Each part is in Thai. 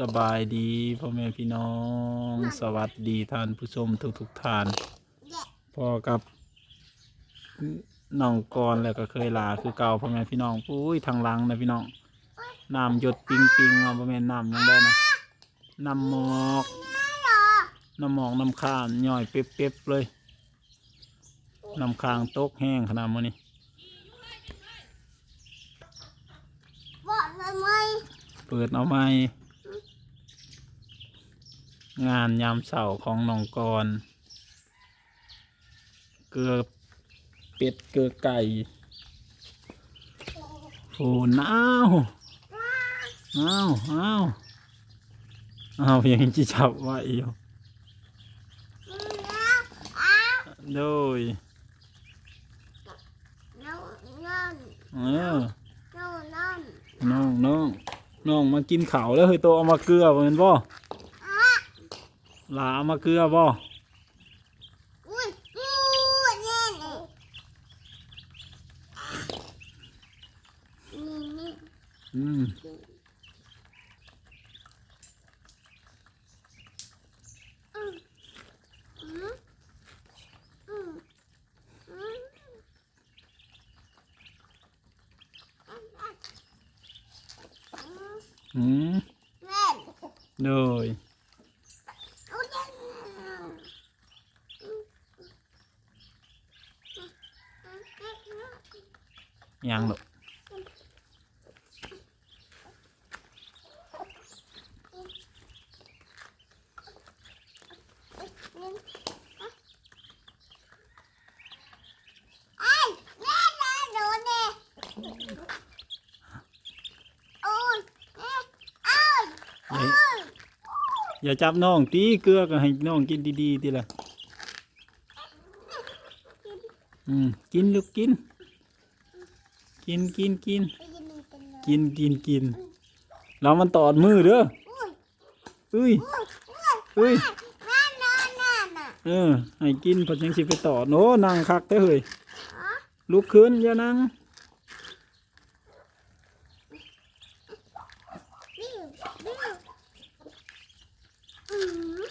สบายดีพ่อแม่พี่น้อง สวัสดีท่านผู้ชมทุกทุกๆท่านพอกับน้องกรแล้วก็เคยลาคือเก่าพ่อแม่พี่น้องปุ้ยทางหลังนะพี่น้องน้ำหยดปิงปิงเอาพ่อแม่นน้ำยังได้นะน้ำหมอกน้ำหมอกน้ำข้านย่อยเป๊บๆเลยน้ำค้างตกแห้งขนาดมื้อนี้บอกทำไมเปิดเอาไม้ งานยามเสาร์ของน้องกร เกลือเป็ดเกลือไก่โอ้น้าวอ้าวอ้าวอ้าวยังจะจับไว้อยู่อ้าวโดยน้องนั่นเออน้องนั่นน้องน้องน้องมากินข้าวแล้วเฮ้ยโตเอามาเกลือบ่แม่นบ่ หลาเอามาเกลือบ่อุ้ยอู้นี่นี่นี่นี่อืมอืมอืมอืมอืมอืมอืมเล่นโดย อู้เล่น ยังหรอกไอ้แม่แม่หนูเนี่ยโอ้ยแม่เอ้ยเฮ้ยอย่าจับน้องตีเกลือก็ให้น้องกินดีๆทีละอืมกินลูกกิน กินกินกินไปยินดีกันเลยกินกินกินเรามันตอดมือเด้ออุ้ยเอ้ยอุ้ยอุ้ยเอ้ยแม่นอนน่ะน่ะเออให้กินเพอจังสิไปตอดโน้นั่งคักเด้อเฮ้ยอ๋อลุกขึ้นอย่านั่งบิ้วบิ้วอืม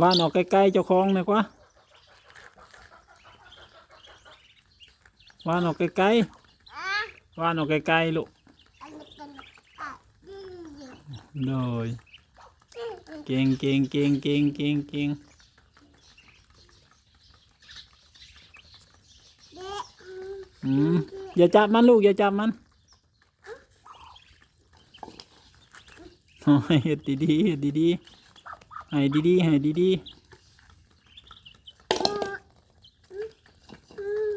ว่านออกใกล้ๆเจ้าของหน่อยกว่าว่านออกใกล้อะๆ ว่านออกใกลๆลูกเป็นอะบิ้วบิ้วโดยเก่งเก่งเก่งเก่งเก่งเก่งเด็กอืมอย่าจับมันลูกอย่าจับมันโอ้ยเฮ็ดดีๆเฮ็ดดีๆให้ดีๆให้ดีอืมอืม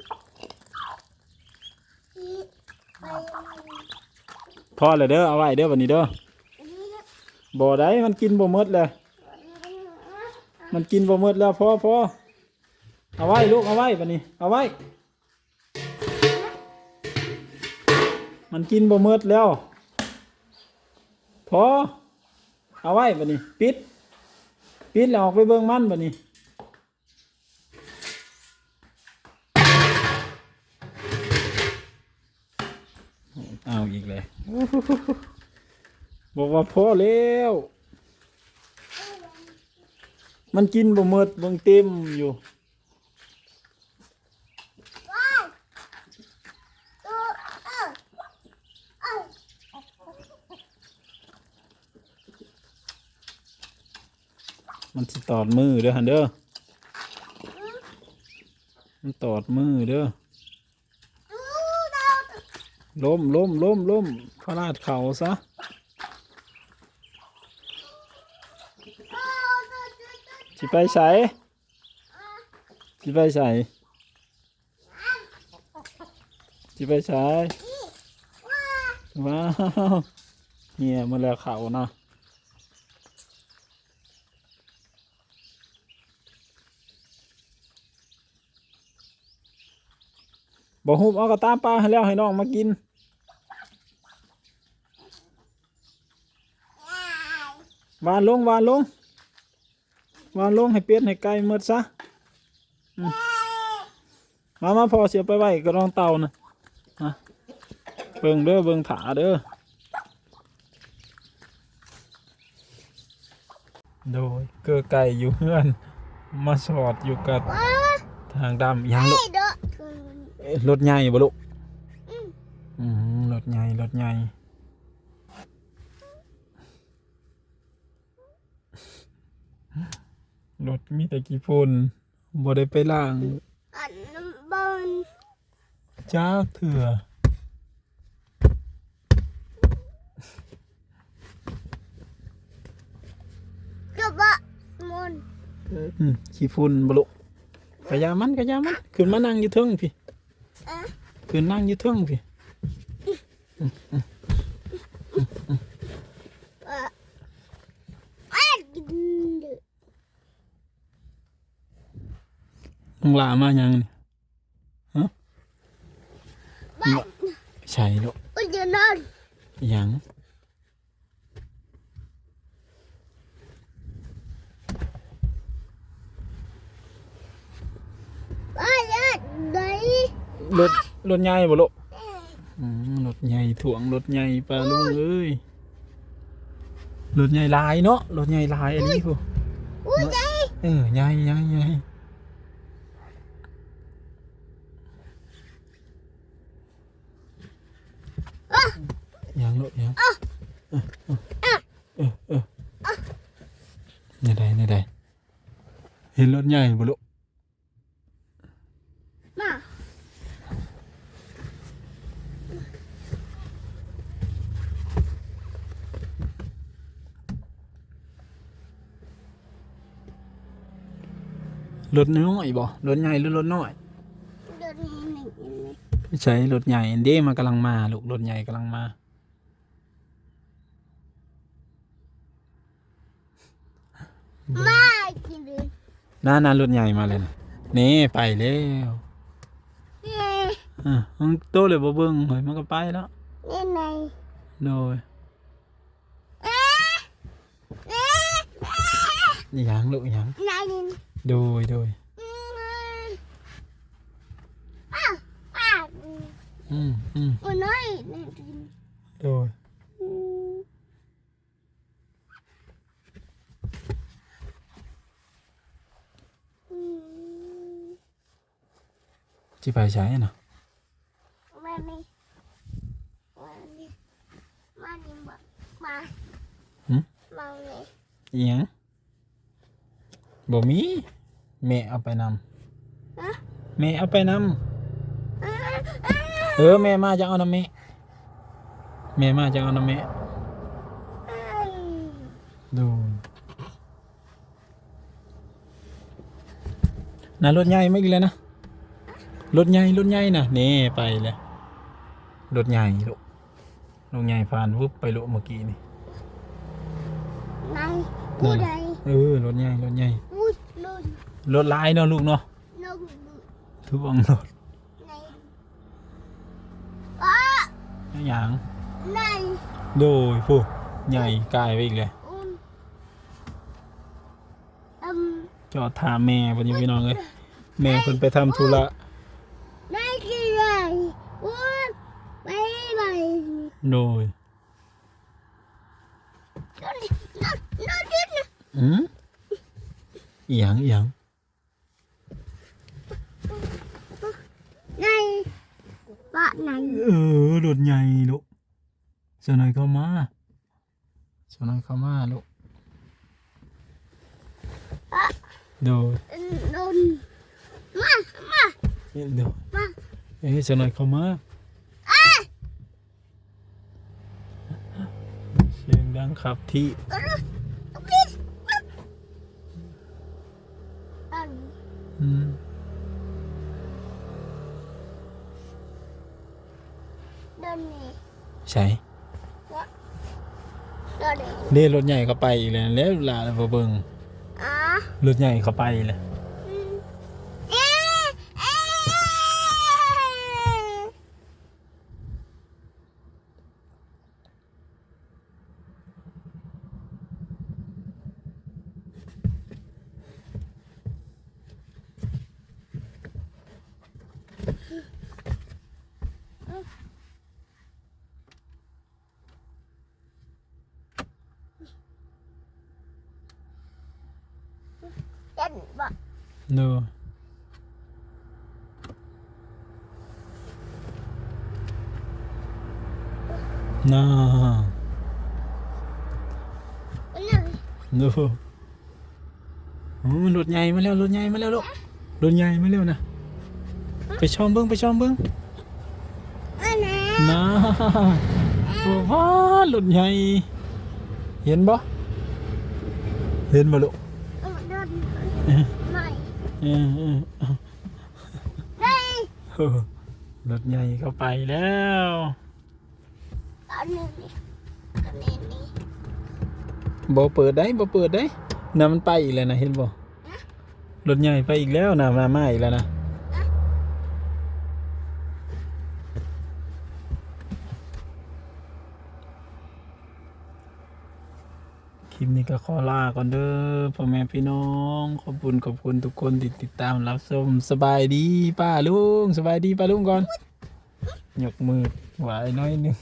อีไป ๆ พอเลยเด้อเอาไว้เด้อวันนี้เด้อบ่ได้มันกินบ่หมดเลยมันกินบ่หมดแล้วพอพอเอาไว้ลูกเอาไว้บัดนี้ เอาไว้ มันกินบ่หมดแล้ว พอเอาไว้บัดนี้ ปิด ปิดแล้วออกไปเบิ่งมันบัดนี้ เอาอีกเลย บอกว่าพอแล้ว มันกินบ่หมดเบิ่งเต็มอยู่มันสิตอดมือเด้อฮันเด้อ มันตอดมือเด้อ ล้มล้มล้มล้มพลาดเข่าซะ โอ้ตัวตัวตัว สิไปใส่สิไปใส่สิไปใส่ว้าวเหี่ยมาแล้วเขาเนาะบอกหุบเอากระตามปลาให้แล้วให้น้องมากินวานลงวานลง วานลงให้เป็ดให้ไก่หมดซะอืมมามาพอเสียไปไว้กระรองเตานะมาเบิ่งเด้อเบิ่งถาเด้อโดยเกือไก่อยู่เฮือน มาสอดอยู่กับว้าทางดำยังลูกไอ้เด้อเอ๊ะรถใหญ่บ่ลูกอืมอืมรถใหญ่รถใหญ่ รถมีแต่กี่ฝุ่นบ่ได้ไปล้างอันน้ำบอลจากเถื่อกับว่ามุนอืมขี้ฝุ่นบ่ลูกกะยามันกะยามันขึ้นมานั่งอยู่เทิงพี่อะขึ้นนั่งอยู่เทิงพี่ อะอะกินเด้อ มึงลามายังนี่ฮะบ้านใช่ลูกอุ้ยเดี๋ยวนอนยังบ้านอะไหนรถรถใหญ่บ่ลูกอืมรถใหญ่ถ่วงรถใหญ่ปลาลุงเอ้ยรถใหญ่หลายเนาะรถใหญ่หลายอันนี้พูอุ้ยไหนเออใหญ่ใหญ่ใหญ่ ยังลูกยังเออเออเออเออนี่ใดนี่ใดเห็นรถใหญ่บ่ลูกมารถน้อยบ่รถใหญ่หรือรถน้อยเดินนี่หนึ่งเลยไม่ใช่รถใหญ่เด้มันกำลังมาลูกรถใหญ่กำลังมา มากินเลยหน้านั้นรถใหญ่มาเลยนะนี่ไปแล้วเย้อะมันโตเลยบ่เบิ่งเฮ้ยมันก็ไปแล้วนี่ไหนโดยเอ๊ะเอ๊ะเอ๊ะหยังลูกหยังไหนนี่โดยโดยอืมอ้าวอ้าวอืมอืมมันน้อยนี่กินโดย อืมอืม สิไปใช้น่ะมานี่มานี่มานี่บอกมามานี่อีหยังบ่มีแม่เอาไปนำฮะแม่เอาไปนำอ้าวอ้าวเออแม่มาจะเอานำแม่แม่มาจะเอานำแม่อ้าวดูน่ะรถใหญ่ไม่อีกแล้วนะ รถใหญ่รถใหญ่น่ะนี่ไปเลยรถใหญ่ลูกรถใหญ่ผ่านวุบไปลูกเมื่อกี้นี่ไหนผู้ใดเออรถใหญ่รถใหญ่ผู้ลุนรถหลายเนาะลูกเนาะนกทุกองรถในอ้าอย่างในโดยผู้ใหญ่กลายไปอีกเลยอุ้มอืมจอดถามแม่ปนี้พี่น้องเลยแม่เพิ่นไปทำธุระ ในกี่ไรอุ้มไปไป โดยนอนนอนนอนดิ้นอืมอหย่างอหย่างในบ้าน สียงดังขับที่ดิ้นอันอืมเดินนี่ใช่เดินนี่เด้รถใหญ่เข้าไปอีกแล้วแล้วลาแล้วบ่เบิ่งอะรถใหญ่เข้าไปเลย เด้อน่ามันนั่งดูโอ้รถใหญ่มาแล้วรถใหญ่มาแล้วลู เออเออเออเฮ้ยเออรถใหญ่เข้าไปแล้วตอนนี้นี่ตอนนี้นี่บ่เปิดได้บ่เปิดได้น่ะมันไปอีกแล้วนะเห็นบ่รถใหญ่ไปอีกแล้วนะมามาอีกแล้วนะ ลิปนี้ก็ขอลาก่อนเด้อพ่อแม่พี่น้อง ขอบคุณขอบคุณทุกคนที่ติดตามรับชมสบายดีป้าลุงสบายดีป้าลุงก่อน ยกมือไหวน้อยนึง